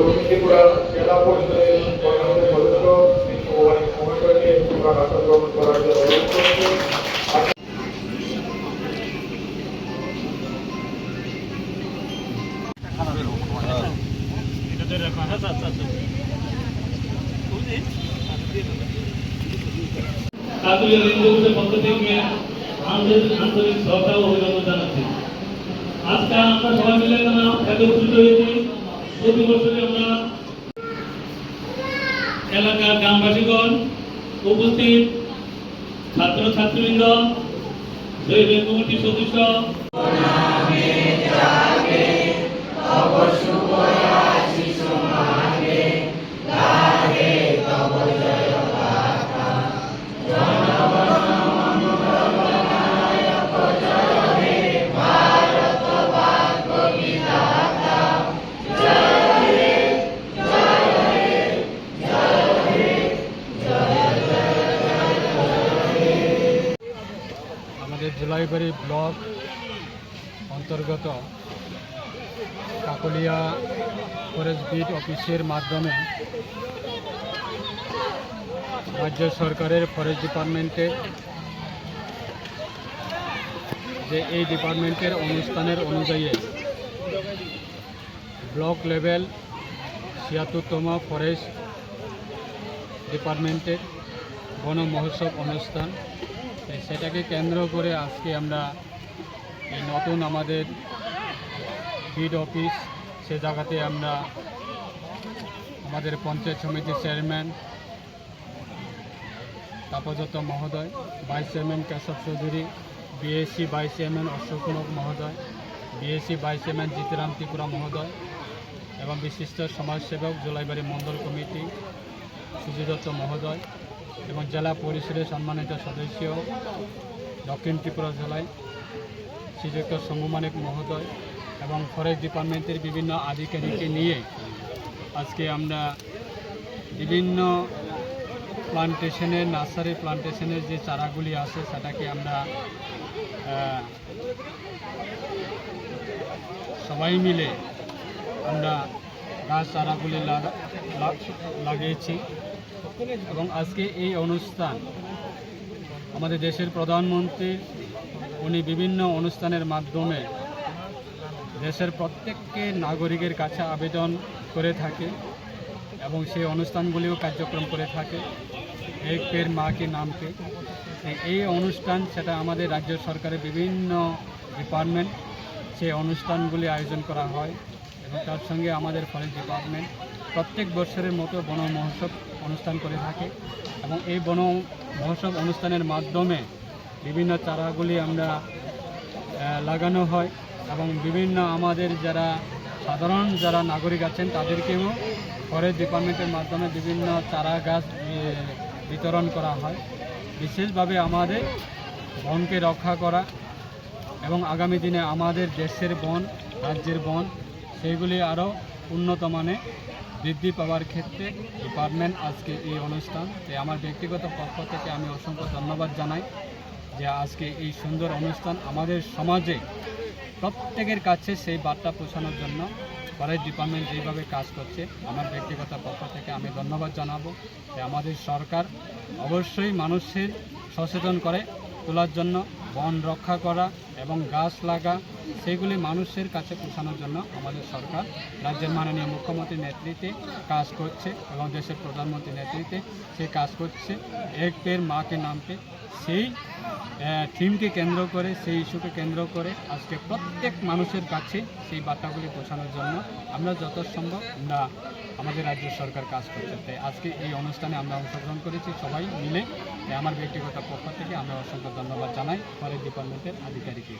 দক্ষিণ ত্রিপুরা জেলা পরিষদের সদস্য মহাশয়কে আসন গ্রহণ করার জন্য অনুরোধ করছি। কাকুলিয়া রেঞ্জের পক্ষ থেকে আজকে আমরা সবাই মিলে এখানে একত্রিত হয়েছি। প্রতি বছরই আমরা এলাকার গ্রামবাসীগণ উপস্থিত ছাত্র ছাত্রীবৃন্দ জৈবিক কমিটির সদস্য। জুলাইবাড়ি ব্লক অন্তর্গত কাকলিয়া ফরেস্ট বিট অফিসের মাধ্যমে রাজ্য সরকারের ফরেস্ট ডিপার্টমেন্টে যে এই ডিপার্টমেন্টের অনুষ্ঠানের অনুযায়ী ব্লক লেভেল ছিয়াত্তরতম ফরেস্ট ডিপার্টমেন্টের বন মহোৎসব অনুষ্ঠান সেটাকে কেন্দ্র করে আজকে আমরা এই নতুন আমাদের বিড অফিস সে জায়গাতে আমরা আমাদের পঞ্চায়েত সমিতির চেয়ারম্যান তাপযত মহোদয় vice chairman Keshab Chowdhury BSC vice chairman Ashok মহোদয় BSC vice chairman Jitram Tripura মহোদয় এবং বিশিষ্ট সমাজসেবক জোলাইবাড়ি মণ্ডল কমিটি সুজিত দত্ত মহোদয় এবং জেলা পরিষদের সম্মানিত সদস্য, দক্ষিণ ত্রিপুরা জেলায় শ্রীযুক্ত শম্ভু মানিক মহোদয় এবং ফরেস্ট ডিপার্টমেন্টের বিভিন্ন আধিকারিককে নিয়ে আজকে আমরা বিভিন্ন প্লান্টেশনের, নার্সারি প্লান্টেশনের যে চারাগুলি আছে, সেটাকে আমরা সবাই মিলে আমরা গাছ চারাগুলি লাগ- লাগিয়েছি। এবং আজকে এই অনুষ্ঠান আমাদের দেশের প্রধানমন্ত্রী, উনি বিভিন্ন অনুষ্ঠানের মাধ্যমে দেশের প্রত্যেককে নাগরিকের কাছে আবেদন করে থাকে এবং সেই অনুষ্ঠানগুলিও কার্যক্রম করে থাকে। এক পের মা কে নামকে এই অনুষ্ঠান সেটা আমাদের রাজ্য সরকারের বিভিন্ন ডিপার্টমেন্ট, সেই অনুষ্ঠানগুলি আয়োজন করা হয় এবং তার সঙ্গে আমাদের ফরেস্ট ডিপার্টমেন্ট প্রত্যেক বছরের মতো বন মহোৎসব অনুষ্ঠান করে থাকে এবং এই বন মহোৎসব অনুষ্ঠানের মাধ্যমে বিভিন্ন চারাগুলি আমরা লাগানো হয় এবং বিভিন্ন আমাদের যারা সাধারণ যারা নাগরিক আছেন তাদেরকেও ফরেস্ট ডিপার্টমেন্টের মাধ্যমে বিভিন্ন চারা গাছ বিতরণ করা হয়। বিশেষভাবে আমাদের বনকে রক্ষা করা এবং আগামী দিনে আমাদের দেশের বন, রাজ্যের বন, সেইগুলি আরও উন্নত মানে বৃদ্ধি পাওয়ার ক্ষেত্রে ডিপার্টমেন্ট আজকে এই অনুষ্ঠান, তাই আমার ব্যক্তিগত পক্ষ থেকে আমি অসংখ্য ধন্যবাদ জানাই যে আজকে এই সুন্দর অনুষ্ঠান আমাদের সমাজে প্রত্যেকের কাছে সেই বার্তা পৌঁছানোর জন্য ফরেস্ট ডিপার্টমেন্ট যেভাবে কাজ করছে, আমার ব্যক্তিগত পক্ষ থেকে আমি ধন্যবাদ জানাব যে আমাদের সরকার অবশ্যই মানুষের সচেতন করে তোলার জন্য, বন রক্ষা করা এবং গাছ লাগা, সেগুলি মানুষের কাছে পৌঁছানোর জন্য আমাদের সরকার রাজ্যের মাননীয় মুখ্যমন্ত্রীর নেতৃত্বে কাজ করছে এবং দেশের প্রধানমন্ত্রীর নেতৃত্বে সে কাজ করছে। এক পের মাকে নামকে সেই থিমকে কেন্দ্র করে, সেই ইস্যুকে কেন্দ্র করে আজকে প্রত্যেক মানুষের কাছে সেই বার্তাগুলি পৌঁছানোর জন্য আমরা যত সম্ভব আমরা আমাদের রাজ্য সরকার কাজ করছে। তাই আজকে এই অনুষ্ঠানে আমরা অংশগ্রহণ করেছি সবাই মিলে। আমার ব্যক্তিগত পক্ষ থেকে আমরা অসংখ্য ধন্যবাদ জানাই। ফরেস্ট ডিপার্টমেন্টের আধিকারিককে।